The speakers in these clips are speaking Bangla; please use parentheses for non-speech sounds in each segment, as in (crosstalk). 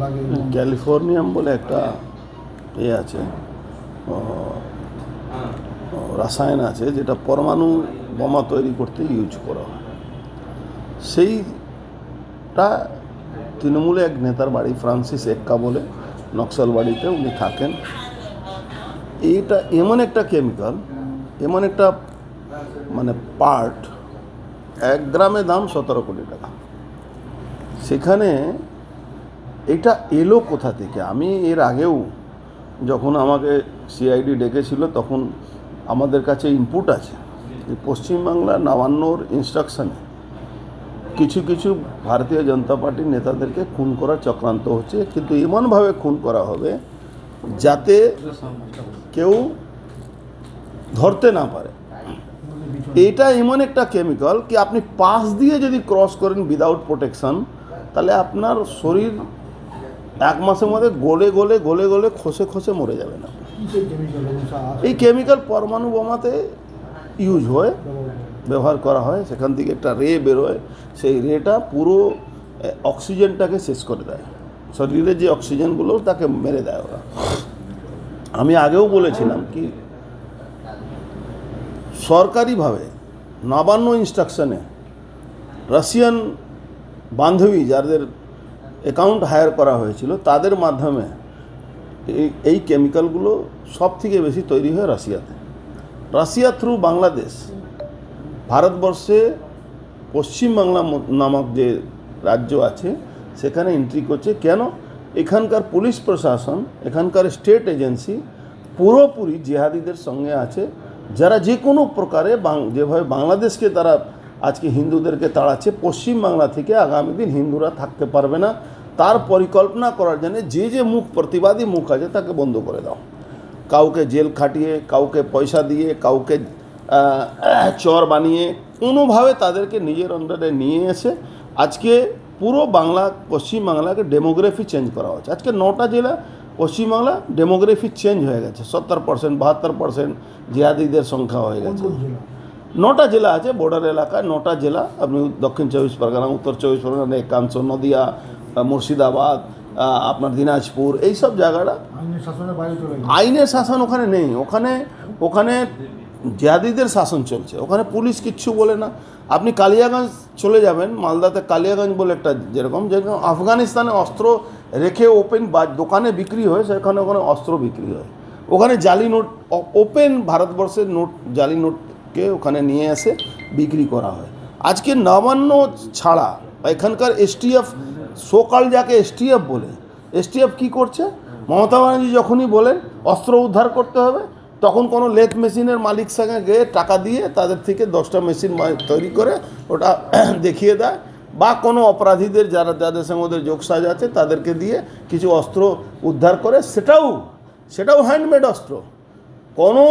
লাগে। ক্যালিফোর্নিয়াম বলে একটা এ আছে রাসায়ন আছে, যেটা পরমাণু বোমা তৈরি করতে ইউজ করা হয়। সেইটা তৃণমূলে এক নেতার বাড়ি, ফ্রান্সিস এক্কা বলে নকশাল বাড়িতে উনি থাকেন। এইটা এমন একটা কেমিক্যাল, এমন একটা মানে পার্ট এক গ্রামে দাম সতেরো কোটি টাকা। সেখানে এটা এলো কোথা থেকে? আমি এর আগেও যখন আমাকে সিআইডি ডেকেছিল, তখন আমাদের কাছে ইনপুট আছে। যে পশ্চিমবাংলা নবান্নর ইনস্ট্রাকশানে কিছু কিছু ভারতীয় জনতা পার্টির নেতাদেরকে খুন করার চক্রান্ত হচ্ছে, কিন্তু এমনভাবে খুন করা হবে যাতে কেউ ধরতে না পারে। এটা এমন একটা কেমিক্যাল কি আপনি পাশ দিয়ে যদি ক্রস করেন উইদাউট প্রোটেকশন তাহলে আপনার শরীর এক মাসের মধ্যে গলে গলে গলে গলে খসে খসে মরে যাবে না। এই কেমিক্যাল পরমাণু বোমাতে ইউজ হয়, ব্যবহার করা হয়, সেখান থেকে একটা রে বেরোয়, সেই রেটা পুরো অক্সিজেনটাকে শেষ করে দেয়। শরীরে যে অক্সিজেনগুলো তাকে মেরে দেয় ওরা। আমি আগেও বলেছিলাম কি, সরকারিভাবে নবান্ন ইনস্ট্রাকশনে রাশিয়ান বান্ধবী, যাদের অ্যাকাউন্ট হায়ার করা হয়েছিল, তাদের মাধ্যমে এই কেমিক্যালগুলো সব থেকে বেশি তৈরি হয় রাশিয়াতে। রাশিয়া থ্রু বাংলাদেশ, ভারতবর্ষে পশ্চিমবাংলা নামক যে রাজ্য আছে, সেখানে এন্ট্রি করছে। কেন? এখানকার পুলিশ প্রশাসন, এখানকার স্টেট এজেন্সি পুরোপুরি জেহাদিদের সঙ্গে আছে। যারা যে কোনো প্রকারে যেভাবে বাংলাদেশকে তারা আজকে হিন্দুদেরকে তাড়াচ্ছে, পশ্চিমবাংলা থেকে আগামী দিন হিন্দুরা থাকতে পারবে না। তার পরিকল্পনা করার জন্য যে যে মুখ প্রতিবাদী মুখ আছে তাকে বন্ধ করে দাও। কাউকে জেল খাটিয়ে কাউকে পয়সা দিয়ে কাউকে চর বানিয়ে কোনোভাবে তাদেরকে নিজের অন্ডারে নিয়ে এসে আজকে পুরো বাংলা পশ্চিমবাংলাকে ডেমোগ্রাফি চেঞ্জ করা হচ্ছে। আজকে নটা জেলা পশ্চিমবাংলা ডেমোগ্রাফি চেঞ্জ হয়ে গেছে। সত্তর পার্সেন্ট বাহাত্তর পার্সেন্ট জিহাদিদের সংখ্যা হয়ে গেছে। নটা জেলা আছে বর্ডার এলাকায় নটা জেলা আপনি দক্ষিণ চব্বিশ পরগনা উত্তর চব্বিশ পরগনা একাংশ নদিয়া মুর্শিদাবাদ আপনার দিনাজপুর এইসব জায়গাটা আইনের শাসনের বাইরে চলে গেছে। আইনের শাসন ওখানে নেই। ওখানে ওখানে জিহাদিদের শাসন চলছে। ওখানে পুলিশ কিচ্ছু বলে না। আপনি কালিয়াগঞ্জ চলে যাবেন মালদাতে কালিয়াগঞ্জ বলে একটা যেরকম যেরকম আফগানিস্তানে অস্ত্র রেখে ওপেন বা দোকানে বিক্রি হয় সেখানে ওখানে অস্ত্র বিক্রি হয়। ওখানে জালি নোট ওপেন ভারতবর্ষের নোট জালি নোটকে ওখানে নিয়ে এসে বিক্রি করা হয়। আজকে নবান্ন ছাড়া এখানকার এসটিএফ সোকাল যাকে এসটিএফ বলে এসটিএফ কি করছে? মমতা ব্যানার্জি যখনই বলেন, অস্ত্র উদ্ধার করতে হবে, তখন কোনো লেথ মেশিনের মালিক সঙ্গে গিয়ে টাকা দিয়ে তাদের থেকে দশটা মেশিন তৈরি করে ওটা (clears throat) দেখিয়ে দেয়, বা কোনো অপরাধীদের যারা যাদের সঙ্গে ওদের যোগসাজ আছে, তাদেরকে দিয়ে কিছু অস্ত্র উদ্ধার করে, সেটাও সেটাও হ্যান্ডমেড অস্ত্র। কোনো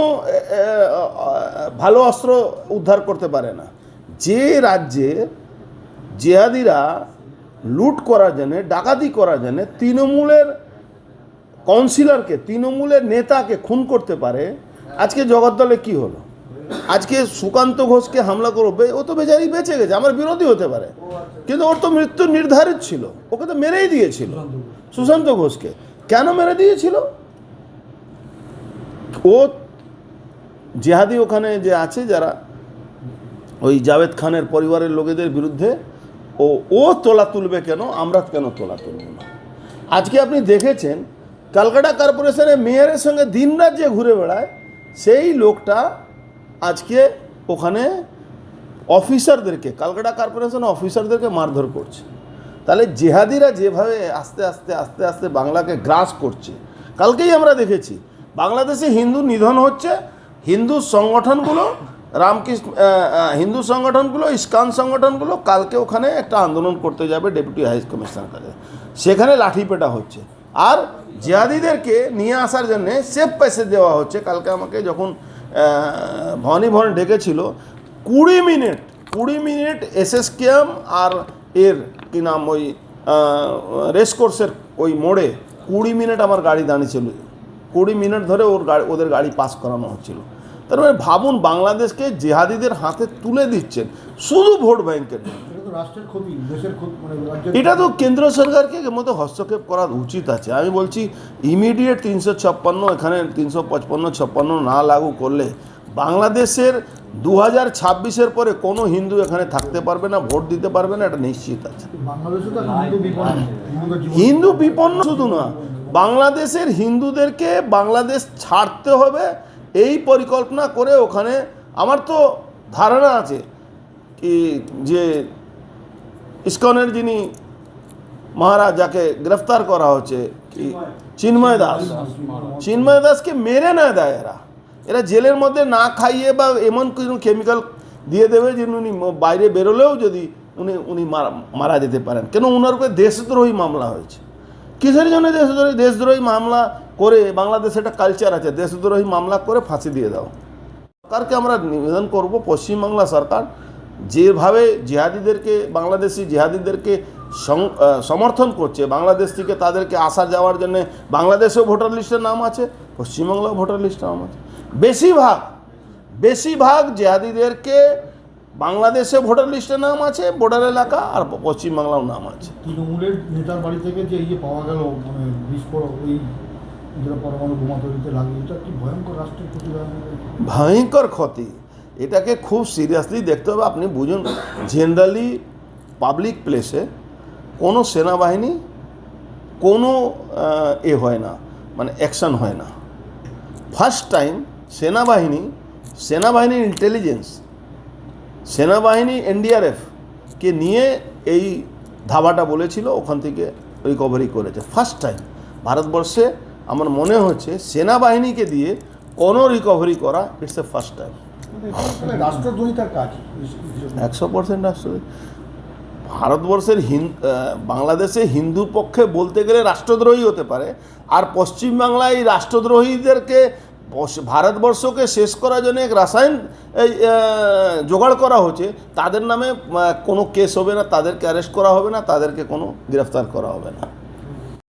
ভালো অস্ত্র উদ্ধার করতে পারে না। যে রাজ্যে জেহাদিরা লুট করার জন্যে ডাকাতি করা জন্যে তৃণমূলের কাউন্সিলরকে তৃণমূলের নেতাকে খুন করতে পারে, আজকে জগদ্দলে কি হলো? আজকে সুকান্ত ঘোষকে হামলা করবে, ও তো বেচারি বেঁচে গেছে, আমার বিরোধী হতে পারে। কিন্তু ওর তো মৃত্যু নির্ধারিত ছিল, ওকে তো মেরেই দিয়েছিল সুশান্ত ঘোষকে। কেন মেরে দিয়েছিল? ও জেহাদি ওখানে যে আছে যারা, ওই জাভেদ খানের পরিবারের লোকেদের বিরুদ্ধে ও ও তোলা তুলবে কেন? আমরা কেন তোলা তুলব না? আজকে আপনি দেখেছেন ক্যালকাটা কর্পোরেশনের মেয়রের সঙ্গে দিনরাত যে ঘুরে বেড়ায়, সেই লোকটা আজকে ওখানে অফিসারদেরকে ক্যালকাটা কর্পোরেশন অফিসারদেরকে মারধর করছে। তাহলে জেহাদিরা যেভাবে আস্তে আস্তে আস্তে আস্তে বাংলাকে গ্রাস করছে, কালকেই আমরা দেখেছি, বাংলাদেশে হিন্দু নিধন হচ্ছে, হিন্দু সংগঠনগুলো রামকৃষ্ণ হিন্দু সংগঠনগুলো ইস্কান সংগঠনগুলো কালকে ওখানে একটা আন্দোলন করতে যাবে ডেপুটি হাই কমিশনার কাছে সেখানে লাঠিপেটা হচ্ছে। আর জিহাদিদেরকে নিয়ে আসার জন্যে সেফ প্যাসেজ দেওয়া হচ্ছে। কালকে আমাকে যখন আহ, ভবানী ভবন ডেকেছিল কুড়ি মিনিট কুড়ি মিনিট এসএসকেএম আর এর কি নাম ওই রেস কোর্সের ওই মোড়ে কুড়ি মিনিট আমার গাড়ি দাঁড়িয়েছিল কুড়ি মিনিট ধরে ওর গাড়ি ওদের গাড়ি পাস করানো হচ্ছিল। তার মানে ভাবুন বাংলাদেশকে জেহাদিদের হাতে তুলে দিচ্ছেন শুধু ভোট ব্যাংকের এটা তো মানে এটা তো কেন্দ্র সরকারকে মধ্যে হস্তক্ষেপ করা উচিত আছে। আমি বলছি ইমিডিয়েট তিনশো ছাপ্পান্ন এখানে তিনশো পঁচপান্ন ছাপ্পান্ন না লাগু করলে বাংলাদেশের দু হাজার ছাব্বিশের পরে কোনো হিন্দু এখানে থাকতে পারবে না ভোট দিতে পারবে না এটা নিশ্চিত আছে। বিপন্ন হিন্দু বিপন্ন শুধু না বাংলাদেশের হিন্দুদেরকে বাংলাদেশ ছাড়তে হবে এই পরিকল্পনা করে ওখানে আমার তো ধারণা আছে কি যে ইস্কনের যিনি মহারাজ, যাকে গ্রেফতার করা হচ্ছে, কি চিন্ময় দাস। চিন্ময় দাসকে মেরে না দেয় এরা। এরা জেলের মধ্যে না খাইয়ে বা এমন কিছু কেমিক্যাল দিয়ে দেবে যে উনি বাইরে বেরোলেও যদি উনি উনি মারা যেতে পারেন। কেন ওনার উপরে দেশদ্রোহী মামলা হয়েছে। কিসের জন্য দেশদ্রোহী দেশদ্রোহী মামলা করে বাংলাদেশে একটা কালচার আছে, দেশদ্রোহী মামলা করে ফাঁসি দিয়ে দাও। সরকারকে আমরা নিবেদন করব, পশ্চিমবাংলা সরকার যেভাবে জিহাদিদেরকে, বাংলাদেশি জিহাদিদেরকে সমর্থন করছে, বাংলাদেশ থেকে তাদেরকে আসা যাওয়ার জন্য বাংলাদেশেও ভোটার লিস্টের নাম আছে, পশ্চিমবাংলাও ভোটার লিস্টের নাম আছে। বেশিরভাগ বেশিরভাগ জেহাদিদেরকে বাংলাদেশে ভোটার লিস্টের নাম আছে বর্ডার এলাকা আর পশ্চিমবাংলাও নাম আছে। তৃণমূলের নেতার বাড়ি থেকে যে ইয়ে পাওয়া গেল মানে বিস্ফোরক, ওই ভয়ঙ্কর ক্ষতি ভয়ঙ্কর ক্ষতি। এটাকে খুব সিরিয়াসলি দেখতে হবে। আপনি বুঝুন জেনারেলি পাবলিক প্লেসে কোনো সেনাবাহিনী কোনো এ হয় না মানে অ্যাকশন হয় না। ফার্স্ট টাইম সেনাবাহিনী সেনাবাহিনীর ইন্টেলিজেন্স সেনাবাহিনী এনডিআরএফ কে নিয়ে এই ধাবাটা বলেছিল, ওখান থেকে রিকভারি করেছে। ফার্স্ট টাইম ভারতবর্ষে আমার মনে হচ্ছে সেনাবাহিনীকে দিয়ে কোনো রিকভারি করা ইটস এ ফার্স্ট টাইম রাষ্ট্রদ্রোহিতার কাজ একশো পার্সেন্ট আসলে ভারতবর্ষের হিন বাংলাদেশে হিন্দুর পক্ষে বলতে গেলে রাষ্ট্রদ্রোহী হতে পারে আর পশ্চিমবাংলায় এই রাষ্ট্রদ্রোহীদেরকে ভারতবর্ষকে শেষ করার জন্য এক রাসায়ন এই জোগাড় করা হচ্ছে তাদের নামে কোনো কেস হবে না তাদেরকে অ্যারেস্ট করা হবে না তাদেরকে কোনো গ্রেফতার করা হবে না।